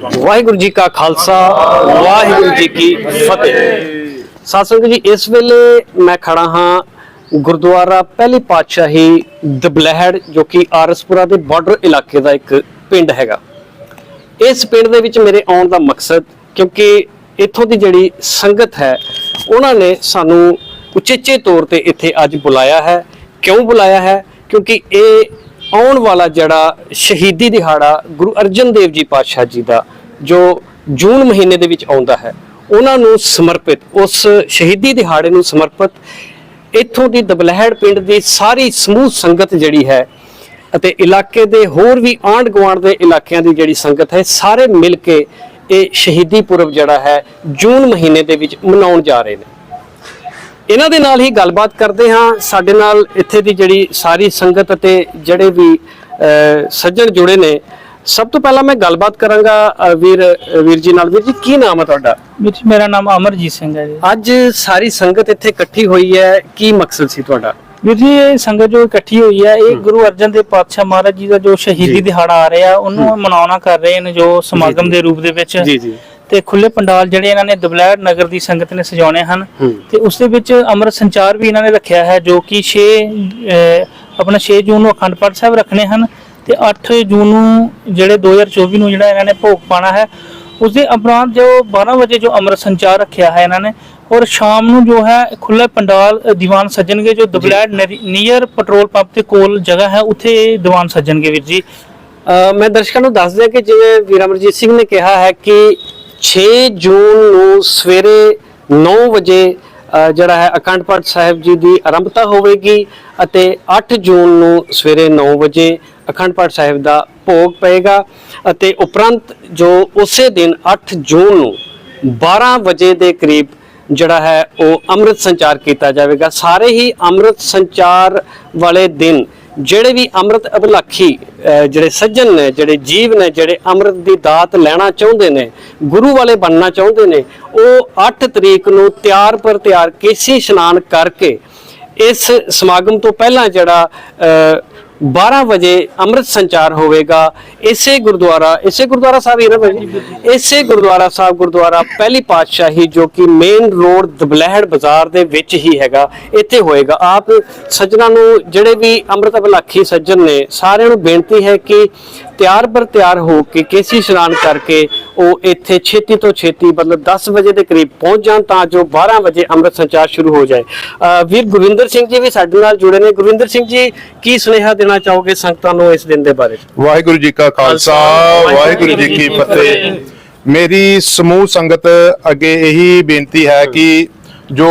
ਵਾਹਿਗੁਰੂ ਜੀ ਕਾ ਖਾਲਸਾ, ਵਾਹਿਗੁਰੂ ਜੀ ਕੀ ਫਤਿਹ। ਸਾਧ ਸੰਗਤ ਜੀ, ਇਸ ਵੇਲੇ ਮੈਂ ਖੜਾ ਹਾਂ ਗੁਰਦੁਆਰਾ ਪਹਿਲੀ ਪਾਤਸ਼ਾਹੀ ਦਬਲਹਿੜ, ਜੋ ਕਿ ਆਰਸਪੁਰਾ ਦੇ ਬਾਰਡਰ ਇਲਾਕੇ ਦਾ ਇੱਕ ਪਿੰਡ ਹੈਗਾ। ਇਸ ਪਿੰਡ ਦੇ ਵਿੱਚ ਮੇਰੇ ਆਉਣ ਦਾ ਮਕਸਦ, ਕਿਉਂਕਿ ਇੱਥੋਂ ਦੀ ਜਿਹੜੀ ਸੰਗਤ ਹੈ, ਉਹਨਾਂ ਨੇ ਸਾਨੂੰ ਉਚੇਚੇ ਤੌਰ ਤੇ ਇੱਥੇ ਅੱਜ ਬੁਲਾਇਆ ਹੈ। ਕਿਉਂ ਬੁਲਾਇਆ ਹੈ? ਕਿਉਂਕਿ ਇਹ ਆਉਣ ਵਾਲਾ ਜਿਹੜਾ ਸ਼ਹੀਦੀ ਦਿਹਾੜਾ ਗੁਰੂ ਅਰਜਨ ਦੇਵ ਜੀ ਪਾਤਸ਼ਾਹ ਜੀ ਦਾ, ਜੋ ਜੂਨ ਮਹੀਨੇ ਦੇ ਵਿੱਚ ਆਉਂਦਾ ਹੈ, ਉਹਨਾਂ ਨੂੰ ਸਮਰਪਿਤ, ਉਸ ਸ਼ਹੀਦੀ ਦਿਹਾੜੇ ਨੂੰ ਸਮਰਪਿਤ, ਇੱਥੋਂ ਦੀ ਦਬਲਹਿੜ ਪਿੰਡ ਦੀ ਸਾਰੀ ਸਮੂਹ ਸੰਗਤ ਜਿਹੜੀ ਹੈ ਅਤੇ ਇਲਾਕੇ ਦੇ ਹੋਰ ਵੀ ਆਂਢ ਗੁਆਂਢ ਦੇ ਇਲਾਕਿਆਂ ਦੀ ਜਿਹੜੀ ਸੰਗਤ ਹੈ, ਸਾਰੇ ਮਿਲ ਕੇ ਇਹ ਸ਼ਹੀਦੀ ਪੁਰਬ ਜਿਹੜਾ ਹੈ ਜੂਨ ਮਹੀਨੇ ਦੇ ਵਿੱਚ ਮਨਾਉਣ ਜਾ ਰਹੇ ਨੇ। ਇਹਨਾਂ ਦੇ ਨਾਲ ਹੀ ਗੱਲਬਾਤ ਕਰਦੇ ਹਾਂ। ਸਾਡੇ ਨਾਲ ਇੱਥੇ ਦੀ ਜਿਹੜੀ ਸਾਰੀ ਸੰਗਤ ਅਤੇ ਜਿਹੜੇ ਵੀ ਸੱਜਣ ਜੁੜੇ ਨੇ। ਸਭ ਤੋਂ ਪਹਿਲਾਂ ਮੈਂ ਗੱਲਬਾਤ ਕਰਾਂਗਾ ਵੀਰ ਵੀਰ ਜੀ ਨਾਲ। ਵੀਰ ਜੀ ਕੀ ਨਾਮ ਹੈ ਤੁਹਾਡਾ? ਮੇਰਾ ਨਾਮ ਅਮਰਜੀਤ ਸਿੰਘ ਹੈ ਜੀ। ਅੱਜ ਸਾਰੀ ਸੰਗਤ ਇੱਥੇ ਇਕੱਠੀ ਹੋਈ ਹੈ। ਕੀ ਮਕਸਦ ਸੀ ਤੁਹਾਡਾ? ਵੀਰ ਜੀ ਇਹ ਸੰਗਤ ਜੋ ਇਕੱਠੀ ਹੋਈ ਹੈ ਇਹ ਗੁਰੂ ਅਰਜਨ ਦੇਵ ਪਾਤਸ਼ਾਹ ਮਹਾਰਾਜ ਜੀ ਦਾ ਜੋ ਜੀ। ਸ਼ਹੀਦੀ ਦਿਹਾੜਾ ਆ ਰਿਹਾ ਉਹਨੂੰ ਮਨਾਉਣਾ ਕਰ ਰਹੇ ਨੇ ਜੋ ਸਮਾਗਮ ਦੇ ਰੂਪ ਦੇ ਵਿੱਚ। ਜੀ ਜੀ। ਤੇ ਖੁੱਲੇ ਪੰਡਾਲ ਜਿਹੜੇ ਇਹਨਾਂ ਨੇ ਦਬਲੈਰ ਨਗਰ ਦੀ ਸੰਗਤ ਨੇ ਸਜਾਉਣੇ ਹਨ। ਤੇ ਉਸ ਦੇ ਵਿੱਚ ਅੰਮ੍ਰਿਤ ਸੰਚਾਰ ਵੀ ਇਹਨਾਂ ਨੇ ਰੱਖਿਆ ਹੈ ਜੋ ਕਿ 6 ਆਪਣਾ 6 ਜੂਨ ਨੂੰ ਅਖੰਡ ਪਾਠ ਸਾਹਿਬ ਰੱਖਣੇ ਹਨ ਤੇ 8 ਜੂਨ ਨੂੰ ਜਿਹੜੇ 2024 ਨੂੰ ਜਿਹੜਾ ਇਹਨਾਂ ਨੇ ਭੋਗ ਪਾਣਾ ਹੈ ਉਸ ਦੇ ਉਪਰੰਤ ਜੋ 12 ਵਜੇ ਜੋ ਅੰਮ੍ਰਿਤ ਸੰਚਾਰ ਰੱਖਿਆ ਹੈ ਇਹਨਾਂ ਨੇ ਔਰ ਸ਼ਾਮ ਨੂੰ ਜੋ ਹੈ ਖੁੱਲਾ ਪੰਡਾਲ ਦੀਵਾਨ ਸੱਜਣਗੇ ਜੋ ਦਬਲੈਰ ਨੀਅਰ ਪੈਟਰੋਲ ਪੰਪ ਦੇ ਕੋਲ ਜਗ੍ਹਾ ਹੈ ਉੱਥੇ ਦੀਵਾਨ ਸੱਜਣਗੇ ਵੀਰ ਜੀ ਮੈਂ ਦਰਸ਼ਕਾਂ ਨੂੰ ਦੱਸ ਦਿਆਂ ਕਿ ਜਿਵੇਂ ਵੀਰ ਅਮਰਜੀਤ ਸਿੰਘ ਨੇ ਕਿਹਾ ਹੈ ਕਿ 6 ਜੂਨ ਨੂੰ ਸਵੇਰੇ 9 ਵਜੇ ਜਿਹੜਾ ਹੈ ਅਖੰਡ ਪਾਠ ਸਾਹਿਬ ਜੀ ਦੀ ਆਰੰਭਤਾ ਹੋਵੇਗੀ ਅਤੇ 8 ਜੂਨ ਨੂੰ ਸਵੇਰੇ 9 ਵਜੇ ਅਖੰਡ ਪਾਠ ਸਾਹਿਬ ਦਾ ਭੋਗ ਪਏਗਾ ਅਤੇ ਉਪਰੰਤ ਜੋ ਉਸੇ ਦਿਨ 8 ਜੂਨ ਨੂੰ 12 ਵਜੇ ਦੇ ਕਰੀਬ ਜਿਹੜਾ ਹੈ ਉਹ ਅੰਮ੍ਰਿਤ ਸੰਚਾਰ ਕੀਤਾ ਜਾਵੇਗਾ। ਸਾਰੇ ਹੀ ਅੰਮ੍ਰਿਤ ਸੰਚਾਰ ਵਾਲੇ ਦਿਨ ਜਿਹੜੇ ਵੀ ਅੰਮ੍ਰਿਤ ਅਭਿਲਾਖੀ ਜਿਹੜੇ ਸੱਜਣ ਨੇ, ਜਿਹੜੇ ਜੀਵ ਨੇ, ਜਿਹੜੇ ਅੰਮ੍ਰਿਤ ਦੀ ਦਾਤ ਲੈਣਾ ਚਾਹੁੰਦੇ ਨੇ, ਗੁਰੂ ਵਾਲੇ ਬਣਨਾ ਚਾਹੁੰਦੇ ਨੇ, ਉਹ 8 ਤਰੀਕ ਨੂੰ ਤਿਆਰ ਪਰ ਤਿਆਰ ਕੇਸੀ ਇਸ਼ਨਾਨ ਕਰਕੇ ਇਸ ਸਮਾਗਮ ਤੋਂ ਪਹਿਲਾਂ ਜਿਹੜਾ 12 ਵਜੇ ਅੰਮ੍ਰਿਤ ਸੰਚਾਰ ਹੋਵੇਗਾ। ਇਸੇ ਗੁਰਦੁਆਰਾ ਇਸੇ ਗੁਰਦੁਆਰਾ ਸਾਹਿਬ ਹੀ ਨਾ ਭਾਈ ਇਸੇ ਗੁਰਦੁਆਰਾ ਸਾਹਿਬ ਗੁਰਦੁਆਰਾ ਪਹਿਲੀ ਪਾਤਸ਼ਾਹੀ ਜੋ ਕਿ ਮੇਨ ਰੋਡ ਦਬਲਹਿੜ ਬਾਜ਼ਾਰ ਦੇ ਵਿੱਚ ਹੀ ਹੈਗਾ। ਇੱਥੇ ਹੋਏਗਾ। ਆਪ ਸੱਜਣਾ ਨੂੰ ਜਿਹੜੇ ਵੀ ਅੰਮ੍ਰਿਤ ਅਭਿਲਾਖੀ ਸੱਜਣ ਨੇ, ਸਾਰਿਆਂ ਨੂੰ ਬੇਨਤੀ ਹੈ ਕਿ ਤਿਆਰ ਬਰ ਤਿਆਰ ਹੋ ਕੇ ਕੇਸੀ ਇਸ਼ਨਾਨ ਕਰਕੇ ਉਹ ਇੱਥੇ ਛੇਤੀ ਤੋਂ ਛੇਤੀ ਮਤਲਬ 10 ਵਜੇ ਦੇ ਕਰੀਬ ਪਹੁੰਚ ਜਾਣ ਤਾਂ ਜੋ 12 ਵਜੇ ਅੰਮ੍ਰਿਤ ਸੰਚਾਰ ਸ਼ੁਰੂ ਹੋ ਜਾਏ। ਅਹ ਵੀਰ ਗੁਰਵਿੰਦਰ ਸਿੰਘ ਜੀ ਵੀ ਸਾਡੇ ਨਾਲ ਜੁੜੇ ਨੇ। ਗੁਰਵਿੰਦਰ ਸਿੰਘ ਜੀ, ਕੀ ਸੁਨੇਹਾ ਦੇਣਾ ਚਾਹੋਗੇ ਸੰਗਤਾਂ ਨੂੰ ਇਸ ਦਿਨ ਦੇ ਬਾਰੇ? ਵਾਹਿਗੁਰੂ ਜੀ ਕਾ ਖਾਲਸਾ ਵਾਹਿਗੁਰੂ ਜੀ ਕੀ ਫਤਿਹ। ਮੇਰੀ ਸਮੂਹ ਸੰਗਤ ਅੱਗੇ ਇਹੀ ਬੇਨਤੀ ਹੈ ਕਿ ਜੋ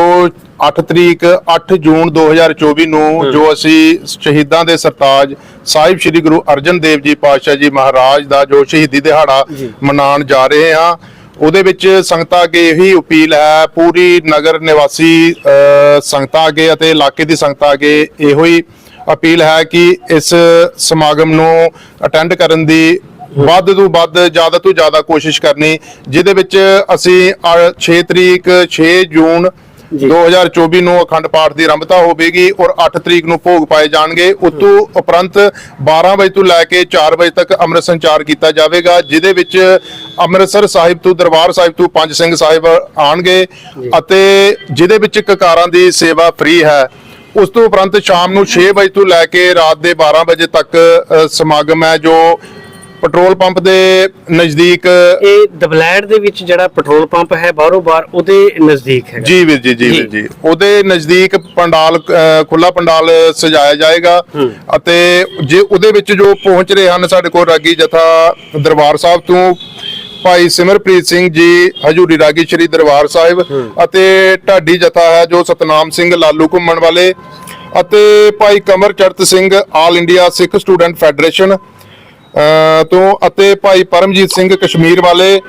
8 ਤਰੀਕ 8 ਜੂਨ 2024 ਨੂੰ ਜੋ ਅਸੀਂ ਸ਼ਹੀਦਾਂ ਦੇ ਸਰਤਾਜ ਸਾਹਿਬ ਸ੍ਰੀ ਗੁਰੂ ਅਰਜਨ ਦੇਵ ਜੀ ਪਾਤਸ਼ਾਹ ਜੀ ਮਹਾਰਾਜ ਦਾ ਜੋ ਸ਼ਹੀਦੀ ਦਿਹਾੜਾ। ਮਨਾਉਣ ਜਾ ਰਹੇ ਹਾਂ ਉਹਦੇ ਵਿੱਚ ਸੰਗਤਾਂ ਅੱਗੇ ਇਹੀ ਅਪੀਲ ਹੈ ਪੂਰੀ ਨਗਰ ਨਿਵਾਸੀ ਸੰਗਤਾਂ ਅੱਗੇ ਅਤੇ ਇਲਾਕੇ ਦੀ ਸੰਗਤਾਂ ਅੱਗੇ ਇਹੋ ਹੀ ਅਪੀਲ ਹੈ ਕਿ ਇਸ ਸਮਾਗਮ ਨੂੰ ਅਟੈਂਡ ਕਰਨ ਦੀ ਵੱਧ ਤੋਂ ਵੱਧ ਜ਼ਿਆਦਾ ਤੋਂ ਜ਼ਿਆਦਾ ਕੋਸ਼ਿਸ਼ ਕਰਨੀ ਜਿਹਦੇ ਵਿੱਚ ਅਸੀਂ 6 ਤਰੀਕ 6 ਜੂਨ ਜੀ। 2024 ਨੂੰ ਅਖੰਡ ਪਾਠ ਦੀ ਆਰੰਭਤਾ ਹੋਵੇਗੀ ਔਰ 8 ਤਰੀਕ ਨੂੰ ਭੋਗ ਪਾਏ ਜਾਣਗੇ। ਉਤੋਂ ਉਪਰੰਤ 12 ਵਜੇ ਤੋਂ ਲੈ ਕੇ 4 ਵਜੇ ਤੱਕ ਅੰਮ੍ਰਿਤ ਸੰਚਾਰ ਕੀਤਾ ਜਾਵੇਗਾ ਜਿਹਦੇ ਵਿੱਚ ਅੰਮ੍ਰਿਤਸਰ ਸਾਹਿਬ ਤੋਂ ਦਰਬਾਰ ਸਾਹਿਬ ਤੋਂ ਪੰਜ ਸਿੰਘ ਸਾਹਿਬ ਆਣਗੇ ਅਤੇ ਜਿਹਦੇ ਵਿੱਚ ਕਕਾਰਾਂ ਦੀ ਸੇਵਾ ਫ੍ਰੀ ਹੈ। ਉਸ ਤੋਂ ਉਪਰੰਤ ਸ਼ਾਮ ਨੂੰ 6 ਵਜੇ ਤੋਂ ਲੈ ਕੇ ਰਾਤ ਦੇ 12 ਵਜੇ ਤੱਕ ਸਮਾਗਮ ਹੈ ਜੋ ਪੈਟਰੋਲ ਪੰਪ ਦੇ ਨਜ਼ਦੀਕ ਇਹ ਦਬਲੈੜ ਦੇ ਵਿੱਚ ਜਿਹੜਾ ਪੈਟਰੋਲ ਪੰਪ ਹੈ ਬਾਹਰੋਂ ਬਾਹਰ ਉਹਦੇ ਨਜ਼ਦੀਕ ਹੈਗਾ। ਜੀ ਵੀਰ ਜੀ ਜੀ ਵੀਰ ਜੀ। ਉਹਦੇ ਨਜ਼ਦੀਕ ਪੰਡਾਲ ਖੁੱਲਾ ਪੰਡਾਲ ਸਜਾਇਆ ਜਾਏਗਾ ਅਤੇ ਜੇ ਉਹਦੇ ਵਿੱਚ ਜੋ ਪਹੁੰਚ ਰਹੇ ਹਨ ਸਾਡੇ ਕੋਲ ਰਾਗੀ ਜਥਾ ਦਰਬਾਰ ਸਾਹਿਬ ਤੋਂ ਭਾਈ ਸਿਮਰਪ੍ਰੀਤ ਸਿੰਘ ਜੀ ਹਜੂਰੀ ਰਾਗੀ ਸ਼੍ਰੀ ਦਰਬਾਰ ਸਾਹਿਬ ਅਤੇ ਢਾਡੀ ਜਥਾ ਹੈ ਜੋ ਸਤਨਾਮ ਸਿੰਘ ਲਾਲੂ ਘੁੰਮਣ ਵਾਲੇ ਅਤੇ Bhai Kamar Charat Singh all India Sikh student federation ਤੋਂ ਅਤੇ ਭਾਈ ਪਰਮਜੀਤ ਸਿੰਘ ਕਸ਼ਮੀਰ ਵਾਲੇ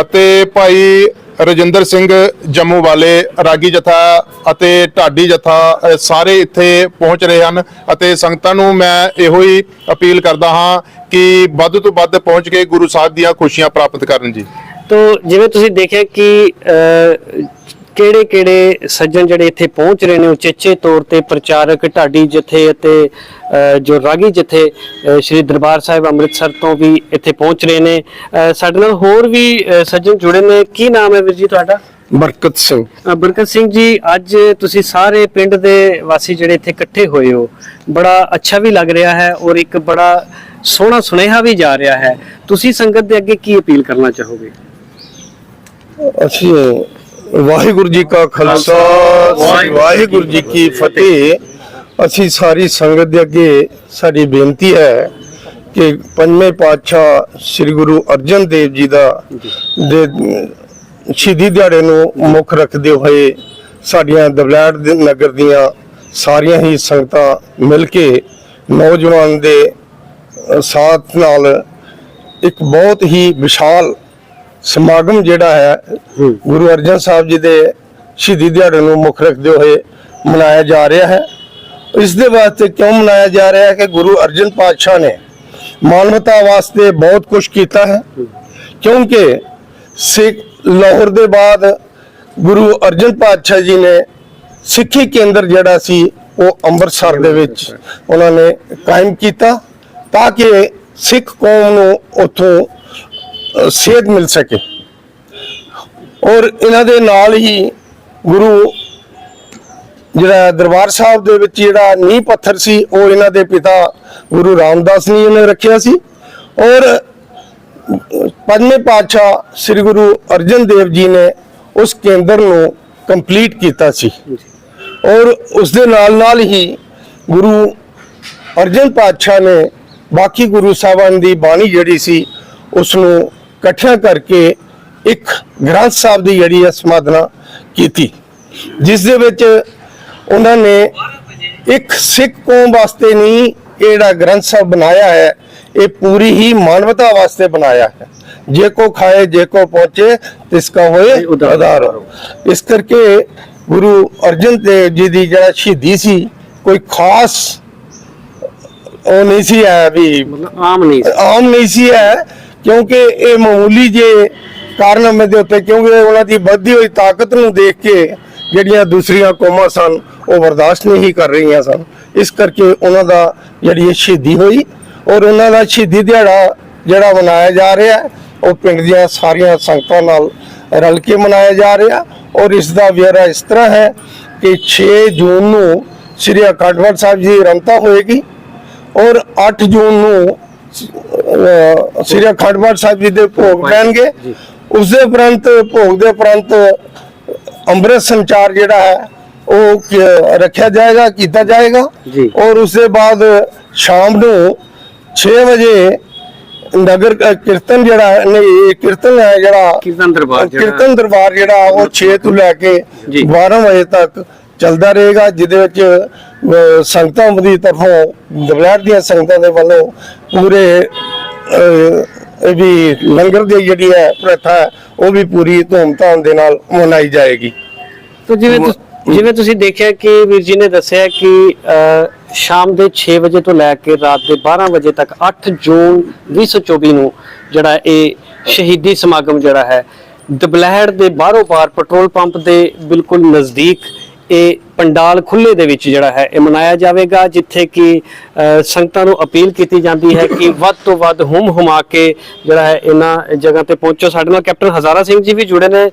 ਅਤੇ ਭਾਈ ਰਜਿੰਦਰ ਸਿੰਘ ਜੰਮੂ ਵਾਲੇ, ਰਾਗੀ ਜਥਾ ਅਤੇ ਢਾਡੀ ਜਥਾ ਸਾਰੇ ਇੱਥੇ ਪਹੁੰਚ ਰਹੇ ਹਨ ਅਤੇ ਸੰਗਤਾਂ ਨੂੰ ਮੈਂ ਇਹੋ ਹੀ ਅਪੀਲ ਕਰਦਾ ਹਾਂ ਕਿ ਵੱਧ ਤੋਂ ਵੱਧ ਪਹੁੰਚ ਕੇ ਗੁਰੂ ਸਾਹਿਬ ਦੀਆਂ ਖੁਸ਼ੀਆਂ ਪ੍ਰਾਪਤ ਕਰਨ ਜੀ। ਤੋ ਜਿਵੇਂ ਤੁਸੀਂ ਦੇਖਿਆ ਕਿ ਅਹ, ਕਿਹੜੇ ਕਿਹੜੇ ਸੱਜਣ ਜਿਹੜੇ ਇੱਥੇ ਪਹੁੰਚ ਰਹੇ ਨੇ ਉਚੇਚੇ ਤੌਰ ਤੇ ਪ੍ਰਚਾਰਕ ਢਾਡੀ ਜਥੇ ਅਤੇ ਜੋ ਰਾਗੀ ਜਥੇ ਸ਼੍ਰੀ ਦਰਬਾਰ ਸਾਹਿਬ ਅੰਮ੍ਰਿਤਸਰ ਤੋਂ ਵੀ ਇੱਥੇ ਪਹੁੰਚ ਰਹੇ ਨੇ। ਸਾਡੇ ਨਾਲ ਹੋਰ ਵੀ ਸੱਜਣ ਜੁੜੇ ਨੇ। ਕੀ ਨਾਮ ਹੈ ਵੀਰ ਜੀ ਤੁਹਾਡਾ? ਬਰਕਤ ਸਿੰਘ। ਬਰਕਤ ਸਿੰਘ ਜੀ ਅੱਜ ਤੁਸੀਂ ਸਾਰੇ ਪਿੰਡ ਦੇ ਵਾਸੀ ਜਿਹੜੇ ਇੱਥੇ ਇਕੱਠੇ ਹੋਏ ਹੋ ਬੜਾ ਅੱਛਾ ਵੀ ਲੱਗ ਰਿਹਾ ਹੈ ਔਰ ਇੱਕ ਬੜਾ ਸੋਹਣਾ ਸੁਨੇਹਾ ਵੀ ਜਾ ਰਿਹਾ ਹੈ। ਤੁਸੀਂ ਸੰਗਤ ਦੇ ਅੱਗੇ ਕੀ ਅਪੀਲ ਕਰਨਾ ਚਾਹੋਗੇ? ਅਸੀਂ ਵਾਹਿਗੁਰੂ ਜੀ ਕਾ ਖਾਲਸਾ ਵਾਹਿਗੁਰੂ ਜੀ ਕੀ ਫਤਿਹ। ਅਸੀਂ ਸਾਰੀ ਸੰਗਤ ਦੇ ਅੱਗੇ ਸਾਡੀ ਬੇਨਤੀ ਹੈ ਕਿ ਪੰਜਵੇਂ ਪਾਤਸ਼ਾਹ ਸ੍ਰੀ ਗੁਰੂ ਅਰਜਨ ਦੇਵ ਜੀ ਦਾ ਦੇ ਸ਼ਹੀਦੀ ਦਿਹਾੜੇ ਨੂੰ ਮੁੱਖ ਰੱਖਦੇ ਹੋਏ ਸਾਡੀਆਂ ਦਬਲੈੜ ਨਗਰ ਦੀਆਂ ਸਾਰੀਆਂ ਹੀ ਸੰਗਤਾਂ ਮਿਲ ਕੇ ਨੌਜਵਾਨ ਦੇ ਸਾਥ ਨਾਲ ਇੱਕ ਬਹੁਤ ਹੀ ਵਿਸ਼ਾਲ ਸਮਾਗਮ ਜਿਹੜਾ ਹੈ ਗੁਰੂ ਅਰਜਨ ਸਾਹਿਬ ਜੀ ਦੇ ਸ਼ਹੀਦੀ ਦਿਹਾੜੇ ਨੂੰ ਮੁੱਖ ਰੱਖਦੇ ਹੋਏ ਮਨਾਇਆ ਜਾ ਰਿਹਾ ਹੈ। ਇਸ ਦੇ ਵਾਸਤੇ ਕਿਉਂ ਮਨਾਇਆ ਜਾ ਰਿਹਾ ਹੈ ਕਿ ਗੁਰੂ ਅਰਜਨ ਪਾਤਸ਼ਾਹ ਨੇ ਮਾਨਵਤਾ ਵਾਸਤੇ ਬਹੁਤ ਕੁਝ ਕੀਤਾ ਹੈ। ਕਿਉਂਕਿ ਸਿੱਖ ਲਾਹੌਰ ਦੇ ਬਾਅਦ ਗੁਰੂ ਅਰਜਨ ਪਾਤਸ਼ਾਹ ਜੀ ਨੇ ਸਿੱਖੀ ਕੇਂਦਰ ਜਿਹੜਾ ਸੀ ਉਹ ਅੰਮ੍ਰਿਤਸਰ ਦੇ ਵਿੱਚ ਉਹਨਾਂ ਨੇ ਕਾਇਮ ਕੀਤਾ ਤਾਂ ਕਿ ਸਿੱਖ ਕੌਮ ਨੂੰ ਉੱਥੋਂ ਅ, ਸੇਧ ਮਿਲ ਸਕੇ। ਔਰ ਇਹਨਾਂ ਦੇ ਨਾਲ ਹੀ ਗੁਰੂ ਜਿਹੜਾ ਦਰਬਾਰ ਸਾਹਿਬ ਦੇ ਵਿੱਚ ਜਿਹੜਾ ਨੀਂਹ ਪੱਥਰ ਸੀ ਉਹ ਇਹਨਾਂ ਦੇ ਪਿਤਾ ਗੁਰੂ ਰਾਮਦਾਸ ਜੀ ਨੇ ਰੱਖਿਆ ਸੀ। ਔਰ ਪੰਜਵੇਂ ਪਾਤਸ਼ਾਹ ਸ੍ਰੀ ਗੁਰੂ ਅਰਜਨ ਦੇਵ ਜੀ ਨੇ ਉਸ ਕੇਂਦਰ ਨੂੰ ਕੰਪਲੀਟ ਕੀਤਾ ਸੀ। ਔਰ ਉਸ ਦੇ ਨਾਲ ਨਾਲ ਹੀ ਗੁਰੂ ਅਰਜਨ ਪਾਤਸ਼ਾਹ ਨੇ ਬਾਕੀ ਗੁਰੂ ਸਾਹਿਬਾਨ ਦੀ ਬਾਣੀ ਜਿਹੜੀ ਸੀ ਉਸ ਨੂੰ ਇਕੱਠਿਆ ਕਰਕੇ ਇੱਕ ਗ੍ਰੰਥ ਸਾਹਿਬ ਦੀ ਜਿਹੜੀ ਹੈ ਸਮਾਧਨਾ ਕੀਤੀ ਜਿਸ ਦੇ ਵਿੱਚ ਉਹਨਾਂ ਨੇ ਇੱਕ ਸਿੱਖ ਕੌਮ ਵਾਸਤੇ ਨਹੀਂ ਇਹ ਜਿਹੜਾ ਗ੍ਰੰਥ ਸਾਹਿਬ ਬਣਾਇਆ ਹੈ ਇਹ ਪੂਰੀ ਹੀ ਮਾਨਵਤਾ ਵਾਸਤੇ ਬਣਾਇਆ ਹੈ ਜੇ ਕੋ ਖਾਏ ਜੇ ਕੋ ਪਹੁੰਚੇ ਤਿਸਕਾ ਹੋਏ ਉਧਾਰ। ਉਧਾਰ ਇਸ ਕਰਕੇ ਗੁਰੂ ਅਰਜਨ ਦੇਵ ਜੀ ਦੀ ਜਿਹੜਾ ਸ਼ਹੀਦੀ ਸੀ ਕੋਈ ਖਾਸ ਉਹ ਨਹੀਂ ਸੀ ਹੈ ਵੀ ਮਤਲਬ ਆਮ ਨਹੀਂ ਸੀ। ਆਮ ਨਹੀਂ ਸੀ ਹੈ ਕਿਉਂਕਿ ਇਹ ਮਾਮੂਲੀ ਜੇ ਕਾਰਨਾਮੇ ਦੇ ਉੱਤੇ, ਕਿਉਂਕਿ ਉਹਨਾਂ ਦੀ ਵੱਧਦੀ ਹੋਈ ਤਾਕਤ ਨੂੰ ਦੇਖ ਕੇ ਜਿਹੜੀਆਂ ਦੂਸਰੀਆਂ ਕੌਮਾਂ ਸਨ, ਉਹ ਬਰਦਾਸ਼ਤ ਨਹੀਂ ਕਰ ਰਹੀਆਂ ਸਨ। ਇਸ ਕਰਕੇ ਉਹਨਾਂ ਦਾ ਜਿਹੜੀ ਸ਼ਹੀਦੀ ਹੋਈ ਔਰ ਉਹਨਾਂ ਦਾ ਸ਼ਹੀਦੀ ਦਿਹਾੜਾ ਜਿਹੜਾ ਮਨਾਇਆ ਜਾ ਰਿਹਾ ਉਹ ਪਿੰਡ ਦੀਆਂ ਸਾਰੀਆਂ ਸੰਗਤਾਂ ਨਾਲ ਰਲ ਕੇ ਮਨਾਇਆ ਜਾ ਰਿਹਾ ਔਰ ਇਸ ਦਾ ਵਿਅਰਾ ਇਸ ਤਰ੍ਹਾਂ ਹੈ ਕਿ 6 ਜੂਨ ਨੂੰ ਸ੍ਰੀ ਅਕਾਲ ਤਖ਼ਤ ਸਾਹਿਬ ਜੀ ਦੀ ਰਮਤਾ ਹੋਏਗੀ ਔਰ 8 ਜੂਨ ਨੂੰ ਸ੍ਰੀ ਅਖੰਡ ਪਾਠ ਸਾਹਿਬ ਜੀ ਦੇ ਭੋਗ ਪੈਣਗੇ। ਉਸ ਦੇ ਉਪਰੰਤ ਭੋਗ ਦੇ ਉਪਰੰਤ ਅੰਮ੍ਰਿਤ ਸੰਚਾਰ ਜਿਹੜਾ ਹੈ ਉਹ ਰੱਖਿਆ ਜਾਏਗਾ ਕੀਤਾ ਜਾਏਗਾ। ਔਰ ਉਸ ਦੇ ਬਾਅਦ ਸ਼ਾਮ ਨੂੰ 6 ਵਜੇ ਨਗਰ ਕੀਰਤਨ ਜਿਹੜਾ ਹੈ ਨਹੀਂ ਇਹ ਕੀਰਤਨ ਹੈ ਜਿਹੜਾ ਕੀਰਤਨ ਦਰਬਾਰ ਜਿਹੜਾ ਕੀਰਤਨ ਦਰਬਾਰ ਜਿਹੜਾ ਉਹ 6 ਤੋਂ ਲੈ ਕੇ ਜੀ। 12 ਵਜੇ ਤੱਕ ਚੱਲਦਾ ਰਹੇਗਾ ਜਿਹਦੇ ਵਿੱਚ ਸੰਗਤਾਂ ਦੀ ਤਰਫੋਂ ਦਬਲੈਰ ਦੀਆਂ ਸੰਗਤਾਂ ਦੇ ਵੱਲੋਂ ਪੂਰੇ ਵੀ ਲੰਗਰ ਦੀ ਜਿਹੜੀ ਹੈ ਪ੍ਰਥਾ ਉਹ ਵੀ ਪੂਰੀ ਧੂਮਧਾਮ ਦੇ ਨਾਲ ਮਨਾਈ ਜਾਏਗੀ। ਤੋ ਜਿਵੇਂ ਤੁਸ- ਜਿਵੇਂ ਤੁਸੀਂ ਦੇਖਿਆ ਕਿ ਵੀਰ ਜੀ ਨੇ ਦੱਸਿਆ ਕਿ ਸ਼ਾਮ ਦੇ 6 ਵਜੇ ਤੋਂ ਲੈ ਕੇ ਰਾਤ ਦੇ 12 ਵਜੇ ਤੱਕ 8 ਜੂਨ 2024 ਨੂੰ ਜਿਹੜਾ ਇਹ ਸ਼ਹੀਦੀ ਸਮਾਗਮ ਜਿਹੜਾ ਹੈ ਦਬਲਹਿੜ ਦੇ ਬਾਹਰੋਂ ਬਾਹਰ ਪੈਟਰੋਲ ਪੰਪ ਦੇ ਬਿਲਕੁਲ ਨਜ਼ਦੀਕ ਇਹ ਪੰਡਾਲ ਖੁੱਲੇ ਦੇ ਵਿੱਚ ਜਿਹੜਾ ਹੈ ਇਹ ਮਨਾਇਆ ਜਾਵੇਗਾ ਜਿੱਥੇ ਕਿ ਸੰਗਤਾਂ ਨੂੰ ਅਪੀਲ ਕੀਤੀ ਜਾਂਦੀ ਹੈ ਕਿ ਵੱਧ ਤੋਂ ਵੱਧ ਹੁਮ ਹੁਮਾ ਕੇ ਜਿਹੜਾ ਹੈ ਇਹਨਾਂ ਜਗ੍ਹਾ ਤੇ ਪਹੁੰਚੋ। ਸਾਡੇ ਨਾਲ ਕੈਪਟਨ ਹਜ਼ਾਰਾ ਸਿੰਘ ਜੀ ਵੀ ਜੁੜੇ ਨੇ।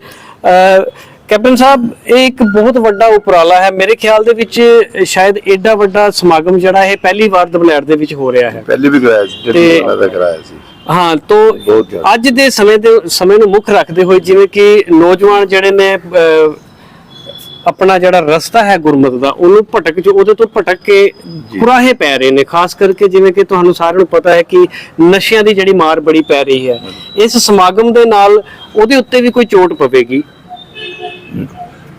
ਕੈਪਟਨ ਸਾਹਿਬ ਇਹ ਇੱਕ ਬਹੁਤ ਵੱਡਾ ਉਪਰਾਲਾ ਹੈ। ਮੇਰੇ ਖਿਆਲ ਦੇ ਵਿੱਚ ਸ਼ਾਇਦ ਐਡਾ ਵੱਡਾ ਸਮਾਗਮ ਜਿਹੜਾ ਇਹ ਪਹਿਲੀ ਵਾਰ ਦਬਲੈੜ ਦੇ ਵਿੱਚ ਹੋ ਰਿਹਾ ਹੈ। ਪਹਿਲੇ ਵੀ ਕਰਾਇਆ ਸੀ ਜਿਹੜੀ ਕਰਾਇਆ ਸੀ। ਹਾਂ ਤੋਂ। ਅੱਜ ਦੇ ਸਮੇਂ ਦੇ ਸਮੇਂ ਨੂੰ ਮੁੱਖ ਰੱਖਦੇ ਹੋਏ ਜਿਵੇਂ ਕਿ ਨੌਜਵਾਨ ਜਿਹੜੇ ਨੇ ਆਪਣਾ ਜਿਹੜਾ ਰਸਤਾ ਹੈ ਗੁਰਮਤ ਦਾ ਉਹਨੂੰ ਭਟਕ ਜੋ ਉਹਦੇ ਤੋਂ ਭਟਕ ਕੇ ਕੁਰਾਹੇ ਪੈ ਰਹੇ ਨੇ ਖਾਸ ਕਰਕੇ ਜਿਵੇਂ ਕਿ ਤੁਹਾਨੂੰ ਸਾਰਿਆਂ ਨੂੰ ਪਤਾ ਹੈ ਕਿ ਨਸ਼ਿਆਂ ਦੀ ਜਿਹੜੀ ਮਾਰ ਬੜੀ ਪੈ ਰਹੀ ਹੈ। ਇਸ ਸਮਾਗਮ ਦੇ ਨਾਲ ਉਹਦੇ ਉੱਤੇ ਵੀ ਕੋਈ ਚੋਟ ਪਵੇਗੀ?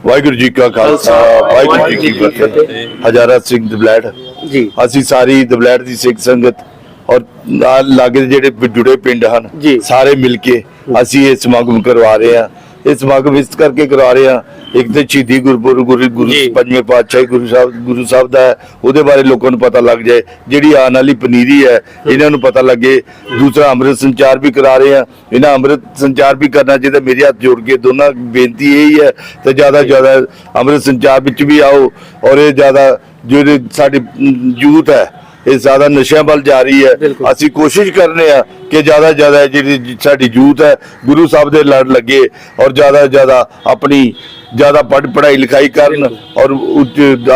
ਵਾਹਿਗੁਰੂ ਜੀ ਕਾ ਖਾਲਸਾ ਵਾਹਿਗੁਰੂ ਜੀ ਕੀ ਫਤਿਹ। ਹਜ਼ਾਰਾ ਸਿੰਘ ਦਬਲੈੜ ਜੀ। ਅਸੀਂ ਸਾਰੀ ਦਬਲੈੜ ਦੀ ਸਿੱਖ ਸੰਗਤ ਔਰ ਨਾਲ ਲਾਗੇ ਜਿਹੜੇ ਜੁੜੇ ਪਿੰਡ ਹਨ। ਸਾਰੇ ਮਿਲ ਕੇ ਅਸੀਂ ਇਹ ਸਮਾਗਮ ਕਰਵਾ ਰਹੇ ਹਾਂ। ਇਹ ਸਮਾਗਮ ਇਸ ਕਰਕੇ ਕਰਾ ਰਹੇ ਹਾਂ। ਇੱਕ ਤੇ ਸ਼ਹੀਦੀ ਗੁਰਪੁਰਬ ਗੁਰੂ ਗੁਰੂ। ਪੰਜਵੇਂ ਪਾਤਸ਼ਾਹੀ ਗੁਰੂ ਸਾਹਿਬ ਗੁਰੂ ਸਾਹਿਬ ਦਾ ਉਹਦੇ ਬਾਰੇ ਲੋਕਾਂ ਨੂੰ ਪਤਾ ਲੱਗ ਜਾਏ। ਜਿਹੜੀ ਆਉਣ ਵਾਲੀ ਪਨੀਰੀ ਹੈ ਇਹਨਾਂ ਨੂੰ ਪਤਾ ਲੱਗੇ। ਦੂਸਰਾ ਅੰਮ੍ਰਿਤ ਸੰਚਾਰ ਵੀ ਕਰਾ ਰਹੇ ਆ ਇਹਨਾਂ ਅੰਮ੍ਰਿਤ ਸੰਚਾਰ ਵੀ ਕਰਨਾ ਚਾਹੀਦਾ ਮੇਰੇ ਹੱਥ ਜੋੜ ਕੇ ਦੋਨਾਂ ਬੇਨਤੀ ਇਹ ਹੀ ਹੈ ਤੇ ਜ਼ਿਆਦਾ ਜ਼ਿਆਦਾ ਅੰਮ੍ਰਿਤ ਸੰਚਾਰ ਵਿੱਚ ਵੀ ਆਓ। ਔਰ ਇਹ ਜ਼ਿਆਦਾ ਜਿਹੜੇ ਸਾਡੀ ਯੂਥ ਹੈ ਇਹ ਜ਼ਿਆਦਾ ਨਸ਼ਿਆਂ ਵੱਲ ਜਾ ਰਹੀ ਹੈ। ਅਸੀਂ ਕੋਸ਼ਿਸ਼ ਕਰਨੇ ਆ ਕਿ ਜ਼ਿਆਦਾ ਜ਼ਿਆਦਾ ਜਿਹੜੀ ਸਾਡੀ ਯੂਥ ਹੈ ਗੁਰੂ ਸਾਹਿਬ ਦੇ ਲੜ ਲੱਗੇ ਔਰ ਜ਼ਿਆਦਾ ਜ਼ਿਆਦਾ ਆਪਣੀ ਜ਼ਿਆਦਾ ਪੜ੍ਹ ਪੜ੍ਹਾਈ ਲਿਖਾਈ ਕਰਨ ਔਰ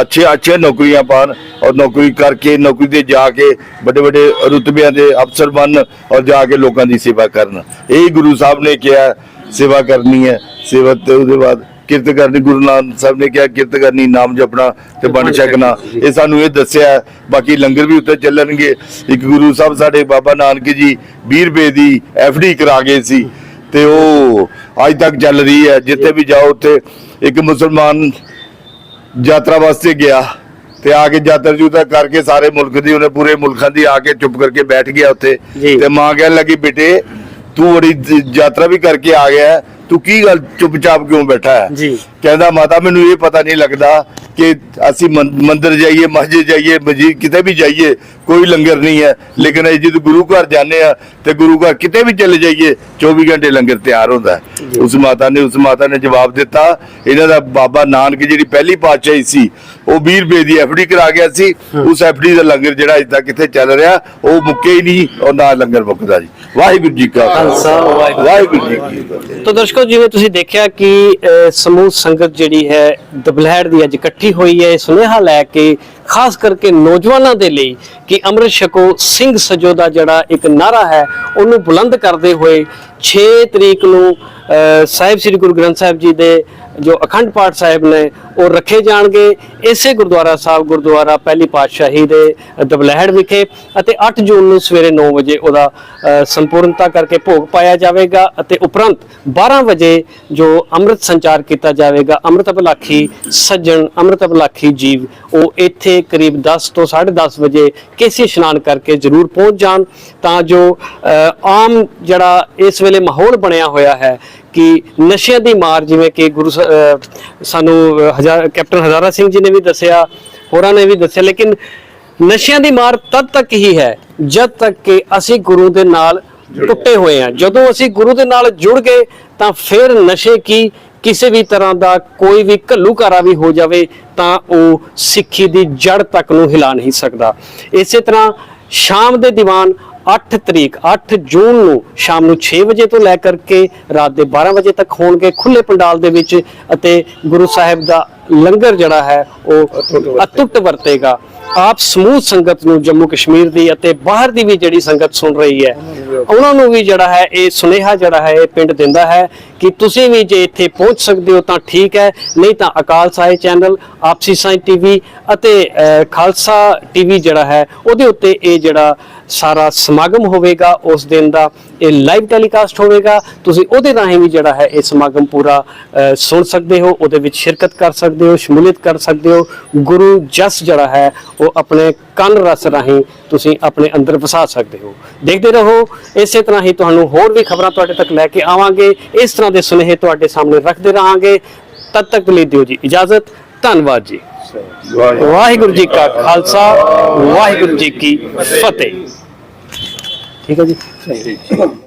ਅੱਛੇ ਅੱਛੇ ਨੌਕਰੀਆਂ ਪਾਣ ਔਰ ਨੌਕਰੀ ਕਰਕੇ ਨੌਕਰੀ ਤੇ ਜਾ ਕੇ ਵੱਡੇ ਵੱਡੇ ਰੁਤਬਿਆਂ ਦੇ ਅਫਸਰ ਬਣ ਔਰ ਜਾ ਕੇ ਲੋਕਾਂ ਦੀ ਸੇਵਾ ਕਰਨ। ਇਹ ਗੁਰੂ ਸਾਹਿਬ ਨੇ ਕਿਹਾ ਸੇਵਾ ਕਰਨੀ ਹੈ। ਸੇਵਾ ਤੇ ਉਹਦੇ ਬਾਅਦ ਕਿਰਤ ਕਰਨੀ ਗੁਰੂ ਨਾਨਕ ਸਾਹਿਬ ਨੇ ਕਿਹਾ ਕਿਰਤ ਕਰਨੀ ਨਾਮ ਜਪਣਾ ਤੇ ਬਣ ਛਕਣਾ। ਇਹ ਸਾਨੂੰ ਇਹ ਦੱਸਿਆ। ਬਾਕੀ ਲੰਗਰ ਵੀ ਉੱਤੇ ਚੱਲਣਗੇ। ਇੱਕ ਗੁਰੂ ਸਾਹਿਬ ਸਾਡੇ ਬਾਬਾ ਨਾਨਕ ਜੀ 20 ਰੁਪਏ ਦੀ ਡੀ ਕਰਾ ਗਏ ਸੀ ਤੇ ਉਹ ਅੱਜ ਤੱਕ ਚੱਲ ਰਹੀ ਹੈ। ਜਿੱਥੇ ਵੀ ਜਾਓ ਉੱਥੇ ਇੱਕ ਮੁਸਲਮਾਨ ਯਾਤਰਾ ਵਾਸਤੇ ਗਿਆ ਤੇ ਆ ਕੇ ਯਾਤਰਾ ਜੂਤਾ ਕਰਕੇ ਸਾਰੇ ਮੁਲਕ ਦੀ ਉਹਨੇ ਪੂਰੇ ਮੁਲਕਾਂ ਦੀ ਆ ਕੇ ਚੁੱਪ ਕਰਕੇ ਬੈਠ ਗਿਆ ਉੱਥੇ। ਤੇ ਮਾਂ ਕਹਿਣ ਲੱਗੀ ਬੇਟੇ ਤੂੰ ਬੜੀ ਯਾਤਰਾ ਵੀ ਕਰਕੇ ਆ ਗਿਆ ਤੂੰ ਕੀ ਗੱਲ ਚੁੱਪਚਾਪ ਕਿਉਂ ਬੈਠਾ ਹੈ? ਜੀ। ਕਹਿੰਦਾ ਮਾਤਾ ਮੈਨੂੰ ਇਹ ਪਤਾ ਨਹੀਂ ਲੱਗਦਾ ਕਿ ਅਸੀਂ ਮੰਦਿਰ ਜਾਈਏ ਮਸਜਿਦ ਜਾਈਏ ਮਸਜਿਦ ਕਿਤੇ ਵੀ ਜਾਈਏ ਕੋਈ ਲੰਗਰ ਨਹੀਂ ਹੈ। ਲੇਕਿਨ ਇਹ ਜਦੋਂ ਗੁਰੂ ਘਰ ਜਾਂਦੇ ਆ ਤੇ ਗੁਰੂ ਘਰ ਕਿਤੇ ਵੀ ਚਲੇ ਜਾਈਏ 24 ਘੰਟੇ ਲੰਗਰ ਤਿਆਰ ਹੁੰਦਾ ਹੈ। ਉਸ ਮਾਤਾ ਨੇ ਉਸ ਮਾਤਾ ਨੇ ਜਵਾਬ ਦਿੱਤਾ। ਇਹਨਾਂ ਦਾ ਬਾਬਾ ਨਾਨਕ ਜਿਹੜੀ ਪਹਿਲੀ ਪਾਤਸ਼ਾਹੀ ਸੀ ਉਹ 20 ਰੁਪਏ ਦੀ ਡੀ ਕਰਾ ਗਿਆ ਸੀ। ਉਸ ਡੀ ਦਾ ਲੰਗਰ ਜਿਹੜਾ ਅੱਜ ਤੱਕ ਕਿੱਥੇ ਚੱਲ ਰਿਹਾ ਉਹ ਮੁੱਕੇ ਹੀ ਨਹੀਂ ਔਰ ਨਾ ਲੰਗਰ ਮੁੱਕਦਾ ਜੀ। ਵਾਹਿਗੁਰੂ ਜੀ ਕਾ ਖਾਲਸਾ, ਵਾਹਿਗੁਰੂ ਵਾਹਿਗੁਰੂ ਜੀ ਕੀ ਫਤਿਹ। ਤੋ ਦਰਸ਼ਕੋ ਜਿਵੇਂ ਤੁਸੀਂ ਦੇਖਿਆ ਕਿ ਸਮੂਹ ਸੰਗਤ ਜਿਹੜੀ ਹੈ ਦਬਲੈੜ ਦੀ ਅੱਜ ਇਕੱਠੀ ਹੋਈ ਹੈ। ਇਹ ਸੁਨੇਹਾ ਲੈ ਕੇ ਖਾਸ ਕਰਕੇ ਨੌਜਵਾਨਾਂ ਦੇ ਲਈ ਕਿ ਅੰਮ੍ਰਿਤ ਛਕੋ ਸਿੰਘ ਸਜੋ ਦਾ ਜਿਹੜਾ ਇੱਕ ਨਾਰਾ ਹੈ ਉਹਨੂੰ ਬੁਲੰਦ ਕਰਦੇ ਹੋਏ 6 ਤਰੀਕ ਨੂੰ ਅਹ, ਸਾਹਿਬ ਸ੍ਰੀ ਗੁਰੂ ਗ੍ਰੰਥ ਸਾਹਿਬ ਜੀ ਦੇ ਜੋ ਅਖੰਡ ਪਾਠ ਸਾਹਿਬ ਨੇ ਉਹ ਰੱਖੇ ਜਾਣਗੇ। ਇਸੇ ਗੁਰਦੁਆਰਾ ਸਾਹਿਬ, ਗੁਰਦੁਆਰਾ ਪਹਿਲੀ ਪਾਤਸ਼ਾਹੀ ਦੇ ਦਬਲੈੜ ਵਿਖੇ ਅਤੇ 8 ਜੂਨ ਨੂੰ ਸਵੇਰੇ 9 ਵਜੇ ਉਹਦਾ ਸੰਪੂਰਨਤਾ ਕਰਕੇ ਭੋਗ ਪਾਇਆ ਜਾਵੇਗਾ ਅਤੇ ਉਪਰੰਤ 12 ਵਜੇ ਜੋ ਅੰਮ੍ਰਿਤ ਸੰਚਾਰ ਕੀਤਾ ਜਾਵੇਗਾ, ਅੰਮ੍ਰਿਤ ਅਭਲਾਖੀ ਸੱਜਣ, ਅੰਮ੍ਰਿਤ ਅਭਲਾਖੀ ਜੀਵ, ਉਹ ਇੱਥੇ ਕਰੀਬ 10 ਤੋਂ 10:30 ਵਜੇ ਕੇਸੀ ਇਸ਼ਨਾਨ ਕਰਕੇ ਜ਼ਰੂਰ ਪਹੁੰਚ ਜਾਣ ਤਾਂ ਜੋ ਆਮ ਜਿਹੜਾ ਇਸ ਵੇਲੇ ਮਾਹੌਲ ਬਣਿਆ ਹੋਇਆ ਹੈ ਕਿ ਨਸ਼ਿਆਂ ਦੀ ਮਾਰ ਜਿਵੇਂ ਕਿ ਗੁਰੂ ਸਾਨੂੰ ਹਜ਼ਾਰ ਕੈਪਟਨ ਹਜ਼ਾਰਾ ਸਿੰਘ ਜੀ ਨੇ ਵੀ ਦੱਸਿਆ ਹੋਰਾਂ ਨੇ ਵੀ ਦੱਸਿਆ ਲੇਕਿਨ ਨਸ਼ਿਆਂ ਦੀ ਮਾਰ ਤਦ ਤੱਕ ਹੀ ਹੈ ਜਦ ਤੱਕ ਕਿ ਅਸੀਂ ਗੁਰੂ ਦੇ ਨਾਲ ਟੁੱਟੇ ਹੋਏ ਹਾਂ। ਜਦੋਂ ਅਸੀਂ ਗੁਰੂ ਦੇ ਨਾਲ ਜੁੜ ਗਏ ਤਾਂ ਫਿਰ ਨਸ਼ੇ ਕੀ ਕਿਸੇ ਵੀ ਤਰ੍ਹਾਂ ਦਾ ਕੋਈ ਵੀ ਘੱਲੂਘਾਰਾ ਵੀ ਹੋ ਜਾਵੇ ਤਾਂ ਉਹ ਸਿੱਖੀ ਦੀ ਜੜ ਤੱਕ ਨੂੰ ਹਿਲਾ ਨਹੀਂ ਸਕਦਾ। ਇਸੇ ਤਰ੍ਹਾਂ ਸ਼ਾਮ ਦੇ ਦੀਵਾਨ 8 ਤਰੀਕ 8 ਜੂਨ ਨੂੰ ਸ਼ਾਮ ਨੂੰ 6 ਵਜੇ ਤੋਂ ਲੈ ਕਰਕੇ ਰਾਤ ਦੇ 12 ਵਜੇ ਤੱਕ ਹੋਣਗੇ ਖੁੱਲੇ ਪੰਡਾਲ ਦੇ ਵਿੱਚ ਅਤੇ ਗੁਰੂ ਸਾਹਿਬ ਦਾ ਲੰਗਰ ਜਿਹੜਾ ਹੈ ਉਹ ਅਤੁੱਟ ਵਰਤੇਗਾ। ਆਪ ਸਮੂਹ ਸੰਗਤ ਨੂੰ ਜੰਮੂ ਕਸ਼ਮੀਰ ਦੀ ਅਤੇ ਬਾਹਰ ਦੀ ਵੀ ਜਿਹੜੀ ਸੰਗਤ ਸੁਣ ਰਹੀ ਹੈ ਉਹਨਾਂ ਨੂੰ ਵੀ ਜਿਹੜਾ ਹੈ ਇਹ ਸੁਨੇਹਾ ਜਿਹੜਾ ਹੈ ਇਹ ਪਿੰਡ ਦਿੰਦਾ ਹੈ ਕਿ ਤੁਸੀਂ ਵੀ ਜੇ ਇੱਥੇ ਪਹੁੰਚ ਸਕਦੇ ਹੋ ਤਾਂ ਠੀਕ ਹੈ ਨਹੀਂ ਤਾਂ ਅਕਾਲ ਸਾਹਿਬ ਚੈਨਲ ਆਪਸੀ ਸਾਈ ਟੀਵੀ ਅਤੇ ਅਹ, ਖਾਲਸਾ ਟੀਵੀ ਜਿਹੜਾ ਹੈ ਉਹਦੇ ਉੱਤੇ ਇਹ ਜਿਹੜਾ ਸਾਰਾ ਸਮਾਗਮ ਹੋਵੇਗਾ ਉਸ ਦਿਨ ਦਾ। ਇਹ ਲਾਈਵ ਟੈਲੀਕਾਸਟ ਹੋਵੇਗਾ। ਤੁਸੀਂ ਉਹਦੇ ਰਾਹੀਂ ਵੀ ਜਿਹੜਾ ਹੈ ਇਹ ਸਮਾਗਮ ਪੂਰਾ ਸੁਣ ਸਕਦੇ ਹੋ, ਉਹਦੇ ਵਿੱਚ ਸ਼ਿਰਕਤ ਕਰ ਸਕਦੇ ਹੋ, ਸ਼ਮੂਲੀਅਤ ਕਰ ਸਕਦੇ ਹੋ। ਗੁਰੂ ਜਸ ਜਿਹੜਾ ਹੈ, ਉਹ ਆਪਣੇ ਕੰਨ ਰਸ ਰਾਹੀਂ ਤੁਸੀਂ ਆਪਣੇ ਅੰਦਰ ਵਸਾ ਸਕਦੇ ਹੋ। ਦੇਖਦੇ ਰਹੋ, ਇਸੇ ਤਰ੍ਹਾਂ ਹੀ ਤੁਹਾਨੂੰ ਹੋਰ ਵੀ ਖਬਰਾਂ ਤੁਹਾਡੇ ਤੱਕ ਲੈ ਕੇ ਆਵਾਂਗੇ। ਇਸ ਤਰ੍ਹਾਂ ਦੇ ਸੁਨੇਹੇ ਤੁਹਾਡੇ ਸਾਹਮਣੇ ਰੱਖਦੇ ਰਹਾਂਗੇ। ਤਦ ਤੱਕ ਲਈ ਦਿਓ ਜੀ ਇਜਾਜ਼ਤ। ਧੰਨਵਾਦ ਜੀ। ਵਾਹਿਗੁਰੂ ਜੀ ਕਾ ਖਾਲਸਾ, ਵਾਹਿਗੁਰੂ ਜੀ ਕੀ ਫਤਿਹ। ਠੀਕ ਹੈ ਜੀ